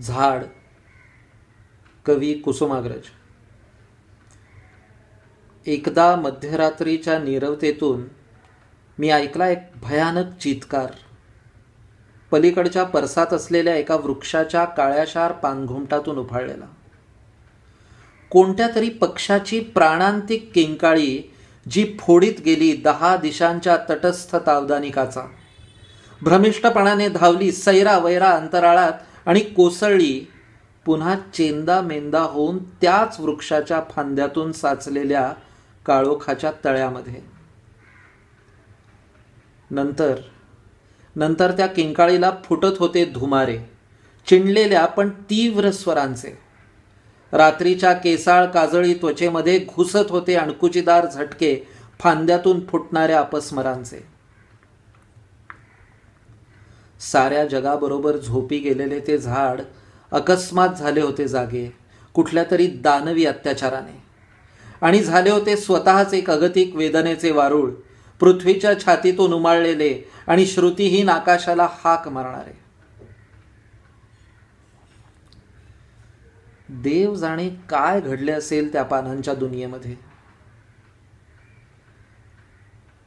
झाड कवी कुसुमाग्रज. एकदा मध्यरात्रीच्या नीरवतेतून मी ऐकला एक भयानक चित्कार. पलीकडच्या परसात असलेल्या एका वृक्षाच्या काळ्याशार पानघुमटातून उफाळलेला. कोणत्या तरी पक्षाची प्राणांतिक किंकाळी जी फोडीत गेली दहा दिशांच्या तटस्थ तावदानिकाचा. भ्रमिष्टपणाने धावली सैरा वैरा अंतराळात आणि कोसळली. पुन्हा चेंदा मेंदा होऊन त्याच वृक्षाच्या फांद्यातून साचलेल्या काळोखाच्या तळ्यामध्ये. नंतर नंतर त्या किंकाळीला फुटत होते धुमारे चिंडलेल्या पण तीव्र स्वरांचे. रात्रीच्या केसाळ काजळी त्वचेमध्ये घुसत होते अणकुचीदार झटके फांद्यातून फुटणाऱ्या अपस्मरांचे. साऱ्या जगाबरोबर झोपी गेलेले ते झाड अकस्मात झाले होते जागे कुठल्या तरी दानवी अत्याचाराने. आणि झाले होते स्वतःच एक अगतिक वेदनेचे वारूळ पृथ्वीच्या छातीतून उमाळलेले आणि श्रुतीहीन आकाशाला हाक मारणारे. देव जाणे काय घडले असेल त्या पानांच्या दुनियेमध्ये?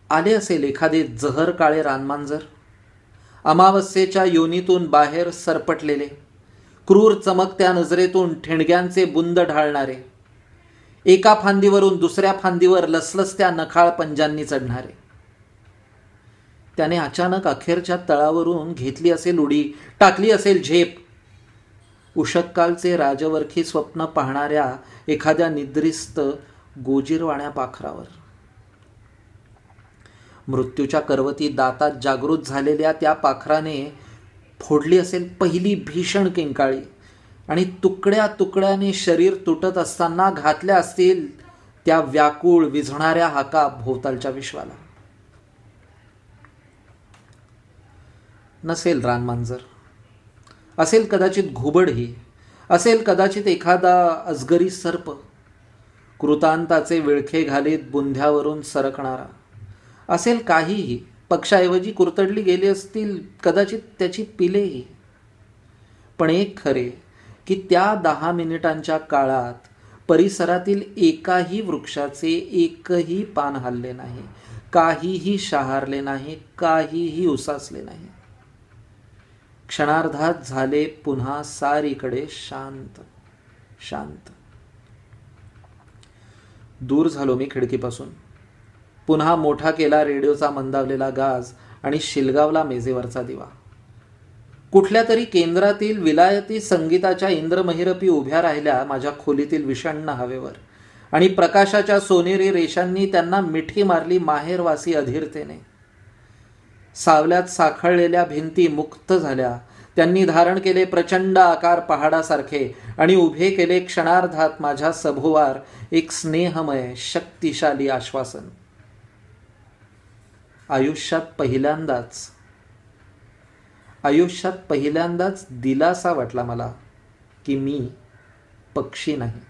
आले असेल एखादे जहर काळे रानमांजर? अमावस्येच्या योनीतून बाहेर सरपटलेले क्रूर चमकत्या नजरेतून ठिणग्यांचे बुंद ढाळणारे एका फांदीवरून दुसऱ्या फांदीवर लसलसत्या नखाळ पंजांनी चढणारे. त्याने अचानक अखेरच्या तळावरून घेतली असेल उडी टाकली असेल झेप. उषक्कालचे राजवरखी स्वप्न पाहणाऱ्या एखाद्या निद्रिस्त गोजीरवाण्या पाखरावर. मृत्यूच्या करवती दातात जागृत झालेल्या त्या पाखराने फोडली असेल पहिली भीषण किंकाळी. आणि तुकड्या तुकड्याने शरीर तुटत असताना घातल्या असतील त्या व्याकुळ विझणाऱ्या हाका भोवतालच्या विश्वाला. नसेल रानमांजर असेल कदाचित घुबडही. असेल कदाचित एखादा अजगरी सर्प. कृतांताचे विळखे घालीत बुंध्यावरून सरकणारा. असेल काहीही पक्षाऐवजी कुरतडली गेली असतील कदाचित त्याची पिलेही. पण एक खरे की त्या दहा मिनिटांच्या काळात परिसरातील एकाही वृक्षाचे एकही पान हल्ले नाही काहीही शहारले नाही काहीही उसासले नाही. क्षणार्धात झाले पुन्हा सारीकडे शांत शांत. दूर झालो मी खिडकीपासून. पुन्हा मोठा केला रेडिओचा मंदावलेला गाज आणि शिलगावला मेजेवरचा दिवा. कुठल्या तरी केंद्रातील विलायती संगीताच्या इंद्रमहिरपी उभ्या राहिल्या माझ्या खोलीतील विषण्ण हवेवर. आणि प्रकाशाच्या सोनेरी रेषांनी त्यांना मिठी मारली माहेरवासी अधीरतेने. सावल्यात साखळलेल्या भिंती मुक्त झाल्या. त्यांनी धारण केले प्रचंड आकार पहाडासारखे आणि उभे केले क्षणार्धात माझ्या सभोवार एक स्नेहमय शक्तिशाली आश्वासन. आयुष्यात पहिल्यांदाच. आयुष्यात पहिल्यांदाच दिलासा वाटला मला की मी पक्षी नाही.